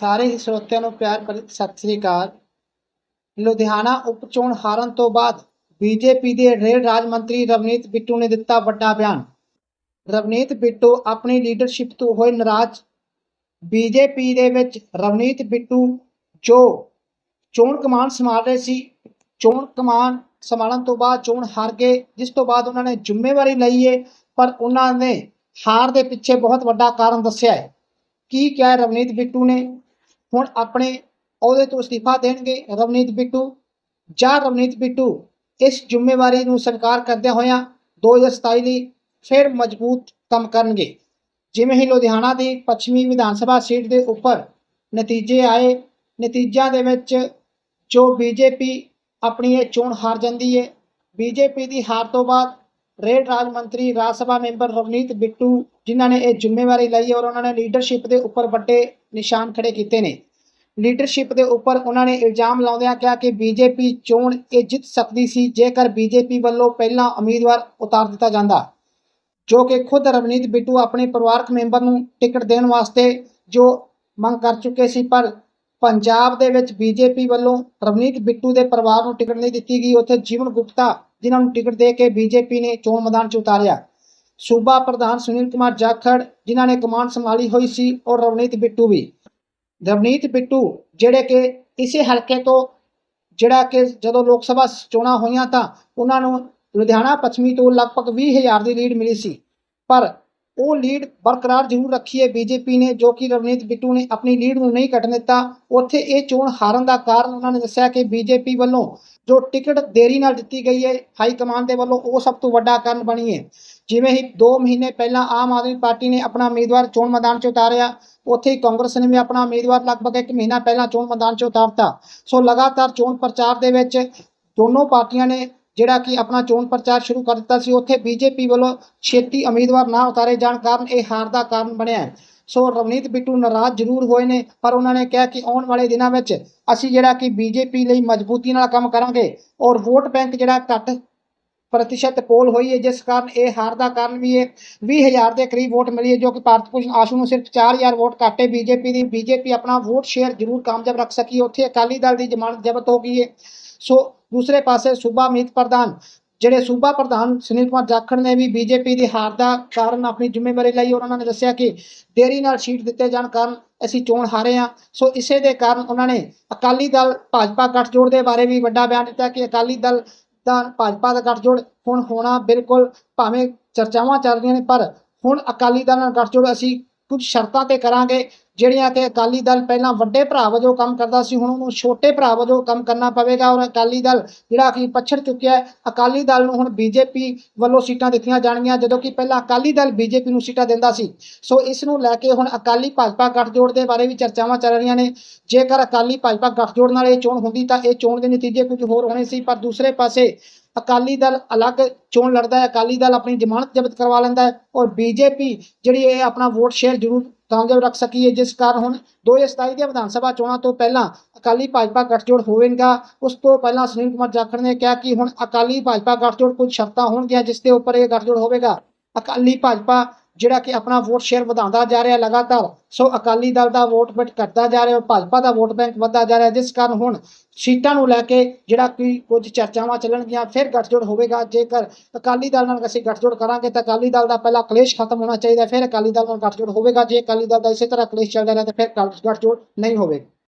ਸਾਰੇ ਹੀ ਸਰੋਤਿਆਂ ਨੂੰ ਪਿਆਰ ਭਰੀ ਸਤਿ ਸ੍ਰੀ ਅਕਾਲ। ਲੁਧਿਆਣਾ ਉਪ ਚੋਣ ਹਾਰਨ ਤੋਂ ਬਾਅਦ ਬੀਜੇਪੀ ਦੇ ਰੇਲ ਰਾਜ ਮੰਤਰੀ ਰਵਨੀਤ ਬਿੱਟੂ ਨੇ ਦਿੱਤਾ ਵੱਡਾ ਬਿਆਨ। ਰਵਨੀਤ ਬਿੱਟੂ ਆਪਣੀ ਲੀਡਰਸ਼ਿਪ ਤੋਂ ਹੋਏ ਨਾਰਾਜ਼। ਬੀਜੇਪੀ ਦੇ ਵਿੱਚ ਰਵਨੀਤ ਬਿੱਟੂ ਜੋ ਚੋਣ ਕਮਾਨ ਸੰਭਾਲ ਰਹੇ ਸੀ, ਚੋਣ ਕਮਾਨ ਸੰਭਾਲਣ ਤੋਂ ਬਾਅਦ ਚੋਣ ਹਾਰ ਗਏ, ਜਿਸ ਤੋਂ ਬਾਅਦ ਉਹਨਾਂ ਨੇ ਜ਼ਿੰਮੇਵਾਰੀ ਲਈ ਹੈ ਪਰ ਉਹਨਾਂ ਨੇ ਹਾਰ ਦੇ ਪਿੱਛੇ ਬਹੁਤ ਵੱਡਾ ਕਾਰਨ ਦੱਸਿਆ ਹੈ ਕੀ ਕਿਹਾ ਹੈ ਰਵਨੀਤ ਬਿੱਟੂ ਨੇ? ਹੁਣ ਆਪਣੇ ਅਹੁਦੇ ਤੋਂ ਅਸਤੀਫਾ ਦੇਣਗੇ ਰਵਨੀਤ ਬਿੱਟੂ, ਜਾਂ ਰਵਨੀਤ ਬਿੱਟੂ ਇਸ ਜ਼ਿੰਮੇਵਾਰੀ ਨੂੰ ਸਵੀਕਾਰ ਕਰਦਿਆਂ ਹੋਇਆਂ 2027 ਲਈ ਫਿਰ ਮਜ਼ਬੂਤ ਕੰਮ ਕਰਨਗੇ। ਜਿਵੇਂ ਹੀ ਲੁਧਿਆਣਾ ਦੀ ਪੱਛਮੀ ਵਿਧਾਨ ਸਭਾ ਸੀਟ ਦੇ ਉੱਪਰ ਨਤੀਜੇ ਆਏ, ਨਤੀਜਿਆਂ ਦੇ ਵਿੱਚ ਜੋ ਬੀਜੇਪੀ ਆਪਣੀ ਇਹ ਚੋਣ ਹਾਰ ਜਾਂਦੀ ਹੈ ਬੀਜੇਪੀ ਦੀ ਹਾਰ ਤੋਂ ਬਾਅਦ ਰੇਲ ਰਾਜ ਮੰਤਰੀ, ਰਾਜ ਸਭਾ ਮੈਂਬਰ ਰਵਨੀਤ ਬਿੱਟੂ ਜਿਨ੍ਹਾਂ ਨੇ ਇਹ ਜ਼ਿੰਮੇਵਾਰੀ ਲਈ ਔਰ ਉਹਨਾਂ ਨੇ ਲੀਡਰਸ਼ਿਪ ਦੇ ਉੱਪਰ ਵੱਡੇ ਨਿਸ਼ਾਨ ਖੜੇ ਕੀਤੇ ਨੇ। ਲੀਡਰਸ਼ਿਪ ਦੇ ਉੱਪਰ ਉਹਨਾਂ ਨੇ ਇਲਜ਼ਾਮ ਲਾਉਂਦਿਆਂ ਕਿਹਾ ਕਿ ਬੀਜੇਪੀ ਚੋਣ ਇਹ ਜਿੱਤ ਸਕਦੀ ਸੀ, ਜੇਕਰ ਬੀਜੇਪੀ ਵੱਲੋਂ ਪਹਿਲਾਂ ਉਮੀਦਵਾਰ ਉਤਾਰ ਦਿੱਤਾ ਜਾਂਦਾ। ਜੋ ਕਿ ਖੁਦ ਰਵਨੀਤ ਬਿੱਟੂ ਆਪਣੇ ਪਰਿਵਾਰਕ ਮੈਂਬਰ ਨੂੰ ਟਿਕਟ ਦੇਣ ਵਾਸਤੇ ਜੋ ਮੰਗ ਕਰ ਚੁੱਕੇ ਸੀ, ਪਰ ਪੰਜਾਬ ਦੇ ਵਿੱਚ ਬੀਜੇਪੀ ਵੱਲੋਂ ਰਵਨੀਤ ਬਿੱਟੂ ਦੇ ਪਰਿਵਾਰ ਨੂੰ ਟਿਕਟ ਨਹੀਂ ਦਿੱਤੀ ਗਈ। ਉੱਥੇ ਜੀਵਨ ਗੁਪਤਾ ਜਿਨ੍ਹਾਂ ਨੂੰ ਟਿਕਟ ਦੇ ਕੇ ਬੀਜੇਪੀ ਨੇ ਚੋਣ ਮੈਦਾਨ 'ਚ ਉਤਾਰਿਆ। ਸੂਬਾ ਪ੍ਰਧਾਨ ਸੁਨੀਲ ਕੁਮਾਰ ਜਾਖੜ, ਜਿਨ੍ਹਾਂ ਨੇ ਕਮਾਂਡ ਸੰਭਾਲੀ ਹੋਈ ਸੀ, ਔਰ ਰਵਨੀਤ ਬਿੱਟੂ ਵੀ। ਰਵਨੀਤ ਬਿੱਟੂ, ਜਿਹੜੇ ਕਿ ਇਸੇ ਹਲਕੇ ਤੋਂ ਜਿਹੜਾ ਕਿ ਜਦੋਂ ਲੋਕ ਸਭਾ ਚੋਣਾਂ ਹੋਈਆਂ ਤਾਂ ਉਹਨਾਂ ਨੂੰ ਲੁਧਿਆਣਾ ਪੱਛਮੀ ਤੋਂ ਲਗਭਗ 20000 ਦੀ ਲੀਡ ਮਿਲੀ ਸੀ। ਪਰ ਉਹ ਲੀਡ ਬਰਕਰਾਰ ਜ਼ਰੂਰ ਰੱਖੀ ਹੈ ਬੀਜੇਪੀ ਨੇ, ਜੋ ਕਿ ਰਵਨੀਤ ਬਿੱਟੂ ਨੇ ਆਪਣੀ ਲੀਡ ਨੂੰ ਨਹੀਂ ਕੱਟਣ ਦਿੱਤਾ। ਉੱਥੇ ਇਹ ਚੋਣ ਹਾਰਨ ਦਾ ਕਾਰਨ ਉਹਨਾਂ ਨੇ ਦੱਸਿਆ ਕਿ ਬੀਜੇਪੀ ਵੱਲੋਂ ਜੋ ਟਿਕਟ ਦੇਰੀ ਨਾਲ ਦਿੱਤੀ ਗਈ ਹੈ, ਹਾਈ ਕਮਾਂਡ ਦੇ ਵੱਲੋਂ ਉਹ ਸਭ ਤੋਂ ਵੱਡਾ ਕਾਰਨ ਬਣੀ ਹੈ। ਜਿਵੇਂ ਹੀ 2 ਮਹੀਨੇ ਪਹਿਲਾਂ ਆਮ ਆਦਮੀ ਪਾਰਟੀ ਨੇ ਆਪਣਾ ਉਮੀਦਵਾਰ ਚੋਣ ਮੈਦਾਨ 'ਚ ਉਤਾਰਿਆ ਉੱਥੇ ਹੀ ਕਾਂਗਰਸ ਨੇ ਵੀ ਆਪਣਾ ਉਮੀਦਵਾਰ ਲਗਭਗ ਇੱਕ ਮਹੀਨਾ ਪਹਿਲਾਂ ਚੋਣ ਮੈਦਾਨ 'ਚ ਉਤਾਰਤਾ ਸੋ ਲਗਾਤਾਰ ਚੋਣ ਪ੍ਰਚਾਰ ਦੇ ਵਿੱਚ ਦੋਨੋਂ ਪਾਰਟੀਆਂ ਨੇ ਜਿਹੜਾ ਕਿ ਆਪਣਾ ਚੋਣ ਪ੍ਰਚਾਰ ਸ਼ੁਰੂ ਕਰ ਦਿੱਤਾ ਸੀ, ਉੱਥੇ ਬੀਜੇਪੀ ਵੱਲੋਂ ਛੇਤੀ ਉਮੀਦਵਾਰ ਨਾ ਉਤਾਰੇ ਜਾਣ ਕਾਰਨ ਇਹ ਹਾਰ ਦਾ ਕਾਰਨ ਬਣਿਆ ਹੈ। ਸੋ ਰਵਨੀਤ ਬਿੱਟੂ ਨਾਰਾਜ਼ ਜ਼ਰੂਰ ਹੋਏ ਨੇ, ਪਰ ਉਹਨਾਂ ਨੇ ਕਿਹਾ ਕਿ ਆਉਣ ਵਾਲੇ ਦਿਨਾਂ ਵਿੱਚ ਅਸੀਂ ਜਿਹੜਾ ਕਿ ਬੀਜੇਪੀ ਲਈ ਮਜ਼ਬੂਤੀ ਨਾਲ ਕੰਮ ਕਰਾਂਗੇ ਔਰ ਵੋਟ ਬੈਂਕ ਜਿਹੜਾ ਘੱਟ ਪ੍ਰਤੀਸ਼ਤ ਪੋਲ ਹੋਈ ਹੈ, ਜਿਸ ਕਾਰਨ ਇਹ ਹਾਰ ਦਾ ਕਾਰਨ ਵੀ ਹੈ। 20000 ਦੇ ਕਰੀਬ ਵੋਟ ਮਿਲੀ ਹੈ, ਜੋ ਕਿ ਭਾਰਤ ਭੂਸ਼ਣ ਆਸ਼ੂ ਨੂੰ ਸਿਰਫ 4000 ਵੋਟ ਘੱਟ ਹੈ। ਬੀਜੇਪੀ ਦੀ, ਬੀਜੇਪੀ ਆਪਣਾ ਵੋਟ ਸ਼ੇਅਰ ਜ਼ਰੂਰ ਕਾਮਯਾਬ ਰੱਖ ਸਕੀ ਉੱਥੇ ਅਕਾਲੀ ਦਲ ਦੀ ਜ਼ਮਾਨਤ ਜ਼ਬਤ ਹੋ ਗਈ ਹੈ। ਸੋ ਦੂਸਰੇ ਪਾਸੇ ਸੂਬਾ ਮੀਤ ਪ੍ਰਧਾਨ, ਜਿਹੜੇ ਸੂਬਾ ਪ੍ਰਧਾਨ ਸੁਨੀਲ ਕੁਮਾਰ ਜਾਖੜ ਨੇ ਵੀ ਬੀਜੇਪੀ ਦੀ ਹਾਰ ਦਾ ਕਾਰਨ ਆਪਣੀ ਜ਼ਿੰਮੇਵਾਰੀ ਲਈ, ਉਹਨਾਂ ਨੇ ਦੱਸਿਆ ਕਿ ਦੇਰੀ ਨਾਲ ਸੀਟ ਦਿੱਤੇ ਜਾਣ ਕਾਰਨ ਅਸੀਂ ਚੋਣ ਹਾਰੇ ਹਾਂ। ਸੋ ਇਸੇ ਦੇ ਕਾਰਨ ਉਹਨਾਂ ਨੇ ਅਕਾਲੀ ਦਲ ਭਾਜਪਾ ਗੱਠਜੋੜ ਦੇ ਬਾਰੇ ਵੀ ਵੱਡਾ ਬਿਆਨ ਦਿੱਤਾ ਕਿ ਅਕਾਲੀ ਦਲ ਤਾਂ ਭਾਜਪਾ ਦਾ ਗੱਠਜੋੜ ਹੁਣ ਹੋਣਾ ਬਿਲਕੁਲ ਭਾਵੇਂ ਚਰਚਾਵਾਂ ਚੱਲ ਰਹੀਆਂ ਨੇ, ਪਰ ਹੁਣ ਅਕਾਲੀ ਦਲ ਨਾਲ ਗੱਠਜੋੜ ਅਸੀਂ ਕੁਝ ਸ਼ਰਤਾਂ ਤੇ ਕਰਾਂਗੇ, ਜਿਹੜੀਆਂ ਕਿ ਅਕਾਲੀ ਦਲ ਪਹਿਲਾਂ ਵੱਡੇ ਭਰਾ ਵਜੋਂ ਕੰਮ ਕਰਦਾ ਸੀ, ਹੁਣ ਉਹਨੂੰ ਛੋਟੇ ਭਰਾ ਵਜੋਂ ਕੰਮ ਕਰਨਾ ਪਵੇਗਾ ਔਰ ਅਕਾਲੀ ਦਲ ਜਿਹੜਾ ਕਿ ਪਛੜ ਚੁੱਕਿਆ ਹੈ, ਅਕਾਲੀ ਦਲ ਨੂੰ ਹੁਣ ਬੀਜੇਪੀ ਵੱਲੋਂ ਸੀਟਾਂ ਦਿੱਤੀਆਂ ਜਾਣਗੀਆਂ, ਜਦੋਂ ਕਿ ਪਹਿਲਾਂ ਅਕਾਲੀ ਦਲ ਬੀਜੇਪੀ ਨੂੰ ਸੀਟਾਂ ਦਿੰਦਾ ਸੀ। ਸੋ ਇਸ ਨੂੰ ਲੈ ਕੇ ਹੁਣ ਅਕਾਲੀ ਭਾਜਪਾ ਗੱਠਜੋੜ ਦੇ ਬਾਰੇ ਵੀ ਚਰਚਾਵਾਂ ਚੱਲ ਰਹੀਆਂ ਨੇ। ਜੇਕਰ ਅਕਾਲੀ ਭਾਜਪਾ ਗੱਠਜੋੜ ਨਾਲ ਇਹ ਚੋਣ ਹੁੰਦੀ ਤਾਂ ਇਹ ਚੋਣ ਦੇ ਨਤੀਜੇ ਕੁਝ ਹੋਰ ਹੋਣੇ ਸੀ, ਪਰ ਦੂਸਰੇ ਪਾਸੇ ਅਕਾਲੀ ਦਲ ਅਲੱਗ ਚੋਣ ਲੜਦਾ ਹੈ, ਅਕਾਲੀ ਦਲ ਆਪਣੀ ਜ਼ਮਾਨਤ ਜ਼ਬਤ ਕਰਵਾ ਲੈਂਦਾ ਹੈ ਔਰ ਬੀਜੇਪੀ ਜਿਹੜੀ ਇਹ ਆਪਣਾ ਵੋਟ ਸ਼ੇਅਰ ਜ਼ਰੂਰ ਕਾਮਯਾਬ ਰੱਖ ਸਕੀ ਹੈ, ਜਿਸ ਕਾਰਨ ਹੁਣ 2027 ਦੀਆਂ ਵਿਧਾਨ ਸਭਾ ਚੋਣਾਂ ਤੋਂ ਪਹਿਲਾਂ ਅਕਾਲੀ ਭਾਜਪਾ ਗੱਠਜੋੜ ਹੋਵੇਗਾ, ਉਸ ਤੋਂ ਪਹਿਲਾਂ ਸੁਨੀਲ ਕੁਮਾਰ ਜਾਖੜ ਨੇ ਕਿਹਾ ਕਿ ਹੁਣ ਅਕਾਲੀ ਭਾਜਪਾ ਗੱਠਜੋੜ ਕੁਝ ਸ਼ਰਤਾਂ ਹੋਣਗੀਆਂ, ਜਿਸ ਦੇ ਉੱਪਰ ਇਹ ਗੱਠਜੋੜ ਹੋਵੇਗਾ। ਅਕਾਲੀ ਭਾਜਪਾ ਜਿਹੜਾ ਕਿ ਆਪਣਾ ਵੋਟ ਸ਼ੇਅਰ ਵਧਾਉਂਦਾ ਜਾ ਰਿਹਾ ਲਗਾਤਾਰ, ਸੋ ਅਕਾਲੀ ਦਲ ਦਾ ਵੋਟ ਬੈਂਕ ਘਟਦਾ ਜਾ ਰਿਹਾ, ਭਾਜਪਾ ਦਾ ਵੋਟ ਬੈਂਕ ਵੱਧਦਾ ਜਾ ਰਿਹਾ, ਜਿਸ ਕਾਰਨ ਹੁਣ ਸੀਟਾਂ ਨੂੰ ਲੈ ਕੇ ਜਿਹੜਾ ਕਿ ਕੁਝ ਚਰਚਾਵਾਂ ਚੱਲਣਗੀਆਂ, ਫਿਰ ਗੱਠਜੋੜ ਹੋਵੇਗਾ। ਜੇਕਰ ਅਕਾਲੀ ਦਲ ਨਾਲ ਅਸੀਂ ਗੱਠਜੋੜ ਕਰਾਂਗੇ ਤਾਂ ਅਕਾਲੀ ਦਲ ਦਾ ਪਹਿਲਾ ਕਲੇਸ਼ ਖਤਮ ਹੋਣਾ ਚਾਹੀਦਾ, ਫਿਰ ਅਕਾਲੀ ਦਲ ਨਾਲ ਗੱਠਜੋੜ ਹੋਵੇਗਾ। ਜੇ ਅਕਾਲੀ ਦਲ ਦਾ ਇਸੇ ਤਰ੍ਹਾਂ ਕਲੇਸ਼ ਚੱਲਦਾ ਰਿਹਾ ਤਾਂ ਫਿਰ ਗੱਠ- ਗੱਠਜੋੜ ਨਹੀਂ ਹੋਵੇਗਾ।